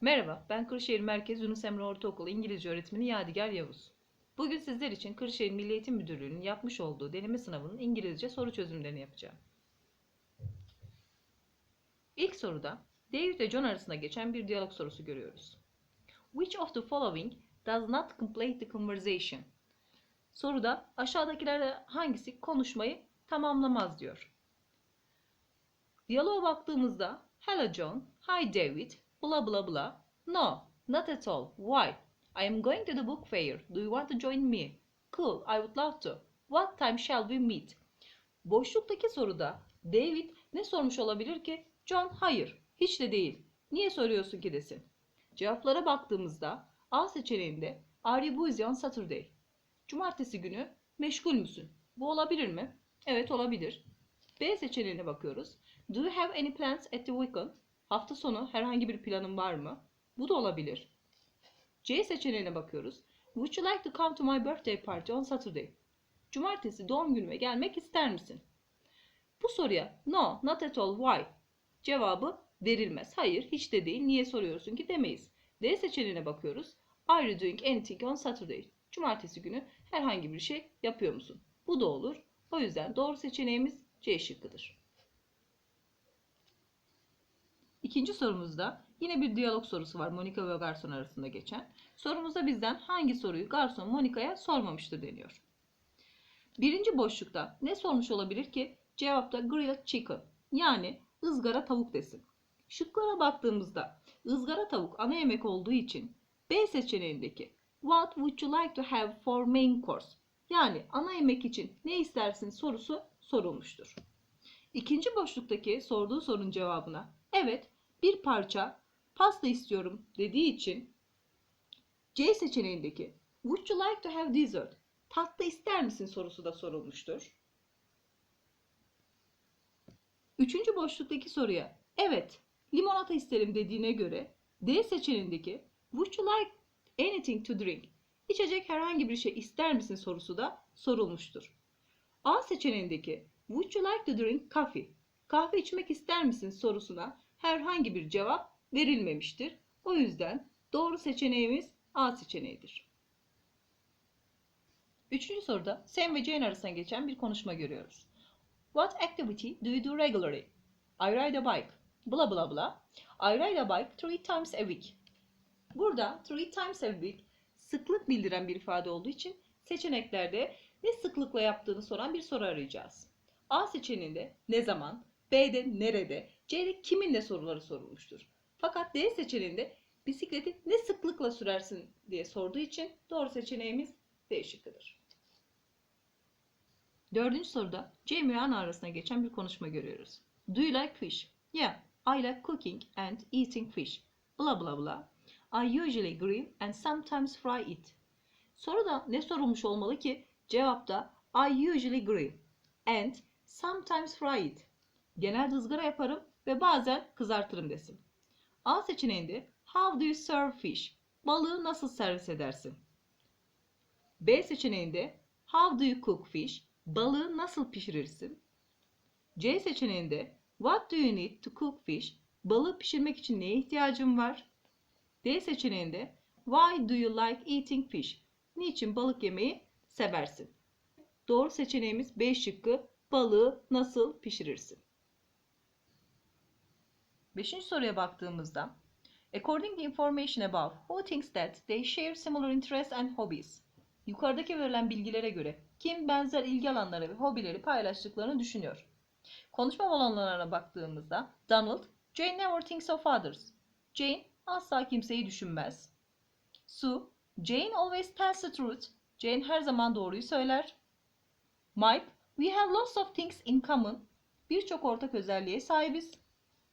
Merhaba, ben Kırşehir Merkez Yunus Emre Ortaokulu İngilizce öğretmeni Yadigar Yavuz. Bugün sizler için Kırşehir Milli Eğitim Müdürlüğü'nün yapmış olduğu deneme sınavının İngilizce soru çözümlerini yapacağım. İlk soruda David ve John arasında geçen bir diyalog sorusu görüyoruz. Which of the following does not complete the conversation? Soruda aşağıdakilerden hangisi konuşmayı tamamlamaz diyor. Diyaloğa baktığımızda Hello John, Hi David, bla bla bla. No, not at all. Why? I am going to the book fair. Do you want to join me? Cool, I would love to. What time shall we meet? Boşluktaki soruda David ne sormuş olabilir ki? John hayır, hiç de değil. Niye soruyorsun ki desin. Cevaplara baktığımızda A seçeneğinde Are you busy on Saturday? Cumartesi günü meşgul müsün? Bu olabilir mi? Evet olabilir. B seçeneğine bakıyoruz. Do you have any plans at the weekend? Hafta sonu herhangi bir planın var mı? Bu da olabilir. C seçeneğine bakıyoruz. Would you like to come to my birthday party on Saturday? Cumartesi doğum günüme gelmek ister misin? Bu soruya no, not at all, why? Cevabı verilmez. Hayır, hiç de değil. Niye soruyorsun ki demeyiz. D seçeneğine bakıyoruz. Are you doing anything on Saturday? Cumartesi günü herhangi bir şey yapıyor musun? Bu da olur. O yüzden doğru seçeneğimiz C şıkkıdır. İkinci sorumuzda yine bir diyalog sorusu var Monika ve garson arasında geçen. Sorumuzda bizden hangi soruyu garson Monika'ya sormamıştır deniyor. Birinci boşlukta ne sormuş olabilir ki? Cevapta grilled chicken yani ızgara tavuk desin. Şıklara baktığımızda ızgara tavuk ana yemek olduğu için B seçeneğindeki What would you like to have for main course? Yani ana yemek için ne istersin sorusu sorulmuştur. İkinci boşluktaki sorduğu sorunun cevabına evet bir parça pasta istiyorum dediği için C seçeneğindeki Would you like to have dessert? Tatlı ister misin sorusu da sorulmuştur. Üçüncü boşluktaki soruya evet limonata isterim dediğine göre D seçeneğindeki Would you like anything to drink? İçecek herhangi bir şey ister misin sorusu da sorulmuştur. A seçeneğindeki Would you like to drink coffee? Kahve içmek ister misin sorusuna herhangi bir cevap verilmemiştir. O yüzden doğru seçeneğimiz A seçeneğidir. Üçüncü soruda Sam ve Jane arasında geçen bir konuşma görüyoruz. What activity do you do regularly? I ride a bike. Bla bla bla. I ride a bike three times a week. Burada three times a week sıklık bildiren bir ifade olduğu için seçeneklerde ne sıklıkla yaptığını soran bir soru arayacağız. A seçeneğinde ne zaman, B'de nerede, C'de kiminle soruları sorulmuştur. Fakat D seçeneğinde bisikleti ne sıklıkla sürersin diye sorduğu için doğru seçeneğimiz D şıkkıdır. Dördüncü soruda Jamie ve Anna arasında geçen bir konuşma görüyoruz. Do you like fish? Yeah, I like cooking and eating fish. Bla bla bla. I usually grill and sometimes fry it. Soruda ne sorulmuş olmalı ki? Cevapta I usually grill and sometimes fry it. Genelde ızgara yaparım bazen kızartırım desin. A seçeneğinde How do you serve fish? Balığı nasıl servis edersin? B seçeneğinde How do you cook fish? Balığı nasıl pişirirsin? C seçeneğinde What do you need to cook fish? Balığı pişirmek için neye ihtiyacın var? D seçeneğinde Why do you like eating fish? Niçin balık yemeyi seversin? Doğru seçeneğimiz B şıkkı. Balığı nasıl pişirirsin? Beşinci soruya baktığımızda According to information above, who thinks that they share similar interests and hobbies? Yukarıdaki verilen bilgilere göre kim benzer ilgi alanları ve hobileri paylaştıklarını düşünüyor? Konuşma balonlarına baktığımızda Donald, Jane never thinks of others. Jane asla kimseyi düşünmez. Sue, Jane always tells the truth. Jane her zaman doğruyu söyler. Mike, we have lots of things in common. Birçok ortak özelliğe sahibiz.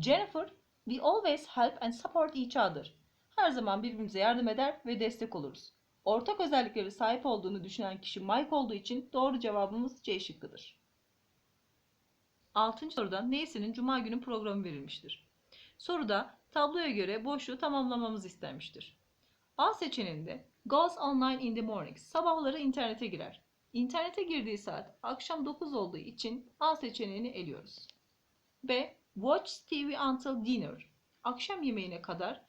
Jennifer, we always help and support each other. Her zaman birbirimize yardım eder ve destek oluruz. Ortak özellikleri sahip olduğunu düşünen kişi Mike olduğu için doğru cevabımız C şıkkıdır. Altıncı soruda Neyse'nin Cuma günü programı verilmiştir. Soruda tabloya göre boşluğu tamamlamamız istenmiştir. A seçeneğinde goes online in the morning. Sabahları internete girer. İnternete girdiği saat akşam 9 olduğu için A seçeneğini eliyoruz. B. Watch TV until dinner. Akşam yemeğine kadar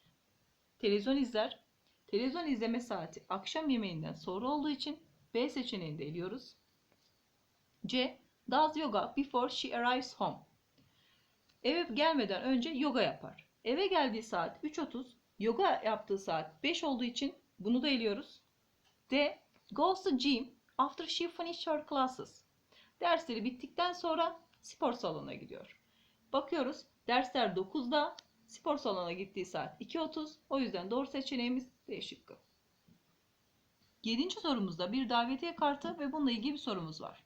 Televizyon izler. Televizyon izleme saati akşam yemeğinden sonra olduğu için B seçeneğini de eliyoruz. C. Does yoga before she arrives home. Eve gelmeden önce yoga yapar. Eve geldiği saat 3.30, yoga yaptığı saat 5 olduğu için bunu da eliyoruz. D. Goes to gym after she finished her classes. Dersleri bittikten sonra spor salonuna gidiyor. Bakıyoruz dersler 9'da, spor salonuna gittiği saat 2.30. O yüzden doğru seçeneğimiz D şıkkı. 7. sorumuzda bir davetiye kartı ve bununla ilgili bir sorumuz var.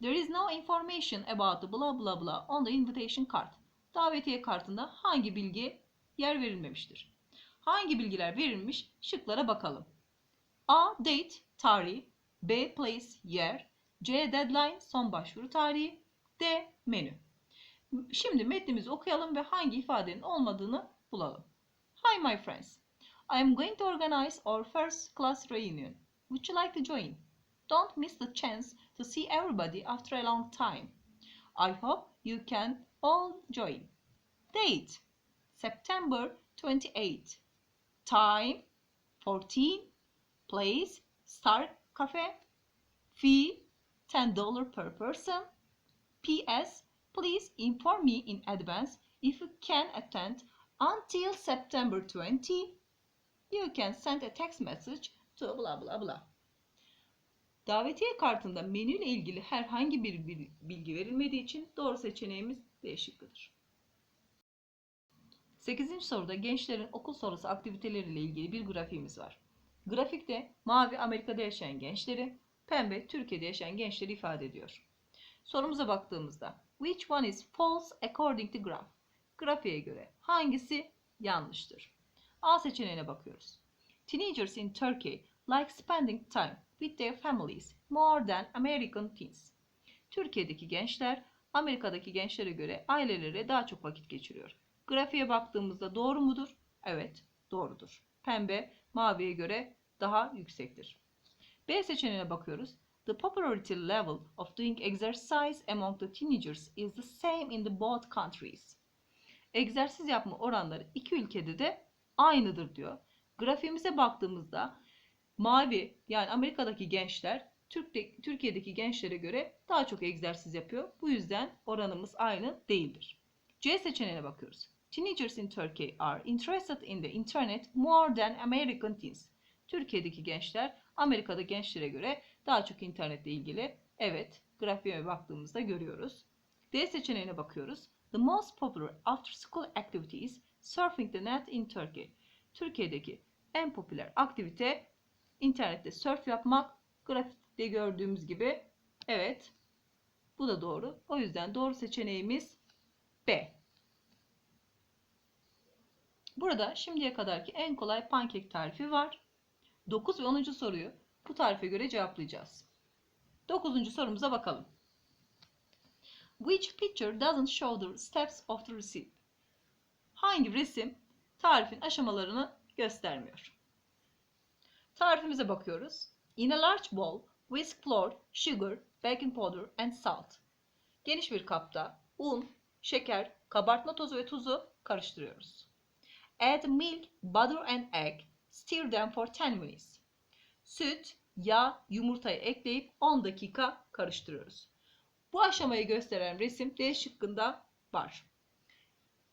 There is no information about the blah blah blah on the invitation card. Davetiye kartında hangi bilgi yer verilmemiştir? Hangi bilgiler verilmiş? Şıklara bakalım. A. Date, tarih. B. Place, yer. C. Deadline, son başvuru tarihi. D. Menü. Şimdi metnimizi okuyalım ve hangi ifadenin olmadığını bulalım. Hi my friends. I am going to organize our first class reunion. Would you like to join? Don't miss the chance to see everybody after a long time. I hope you can all join. Date September 28. Time 14. Place Star Cafe. Fee $10 per person. P.S. Please inform me in advance if you can attend until September 20. You can send a text message to blah blah blah. Davetiye kartında menüyle ilgili herhangi bir bil- bilgi verilmediği için doğru seçeneğimiz D şıkkıdır. 8. soruda gençlerin okul sonrası aktiviteleriyle ilgili bir grafiğimiz var. Grafikte mavi Amerika'da yaşayan gençleri, pembe Türkiye'de yaşayan gençleri ifade ediyor. Sorumuza baktığımızda which one is false according to graph? Grafiğe göre hangisi yanlıştır? A seçeneğine bakıyoruz. Teenagers in Turkey like spending time with their families more than American teens. Türkiye'deki gençler Amerika'daki gençlere göre ailelere daha çok vakit geçiriyor. Grafiğe baktığımızda doğru mudur? Evet, doğrudur. Pembe maviye göre daha yüksektir. B seçeneğine bakıyoruz. The popularity level of doing exercise among the teenagers is the same in the both countries. Egzersiz yapma oranları iki ülkede de aynıdır diyor. Grafiğimize baktığımızda mavi yani Amerika'daki gençler Türkiye'deki gençlere göre daha çok egzersiz yapıyor. Bu yüzden oranımız aynı değildir. C seçeneğine bakıyoruz. Teenagers in Turkey are interested in the internet more than American teens. Türkiye'deki gençler Amerika'da gençlere göre daha çok internetle ilgili. Evet, grafiğe baktığımızda görüyoruz. D seçeneğine bakıyoruz. The most popular after school activity is surfing the net in Turkey. Türkiye'deki en popüler aktivite internette surf yapmak. Grafikte gördüğümüz gibi evet bu da doğru. O yüzden doğru seçeneğimiz B. Burada şimdiye kadarki en kolay pankek tarifi var. 9 ve 10. soruyu bu tarife göre cevaplayacağız. 9. sorumuza bakalım. Which picture doesn't show the steps of the recipe? Hangi resim tarifin aşamalarını göstermiyor? Tarifimize bakıyoruz. In a large bowl, whisk flour, sugar, baking powder and salt. Geniş bir kapta un, şeker, kabartma tozu ve tuzu karıştırıyoruz. Add milk, butter and egg. Stir them for 10 minutes. Süt, yağ, yumurtayı ekleyip 10 dakika karıştırıyoruz. Bu aşamayı gösteren resim D şıkkında var.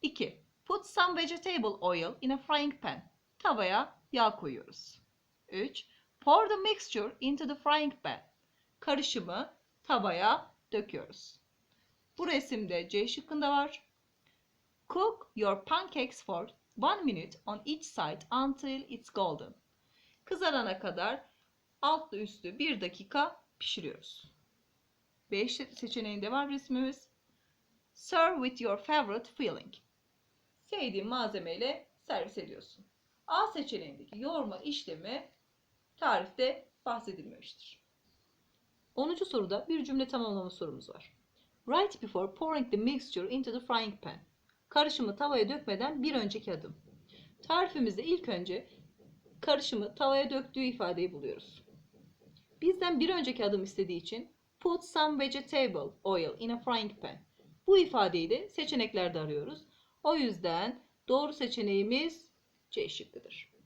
2. Put some vegetable oil in a frying pan. Tavaya yağ koyuyoruz. 3. Pour the mixture into the frying pan. Karışımı tavaya döküyoruz. Bu resimde C şıkkında var. Cook your pancakes for 1 minute on each side until it's golden. Kızarana kadar altlı üstü 1 dakika pişiriyoruz. B seçeneğinde var resmimiz. Serve with your favorite filling. Sevdiğin malzemeyle servis ediyorsun. A seçeneğindeki yoğurma işlemi tarifte bahsedilmemiştir. 10. soruda bir cümle tamamlama sorumuz var. Right before pouring the mixture into the frying pan. Karışımı tavaya dökmeden bir önceki adım. Tarifimizde ilk önce karışımı tavaya döktüğü ifadeyi buluyoruz. Bizden bir önceki adım istediği için put some vegetable oil in a frying pan. Bu ifadeyi de seçeneklerde arıyoruz. O yüzden doğru seçeneğimiz C şıkkıdır.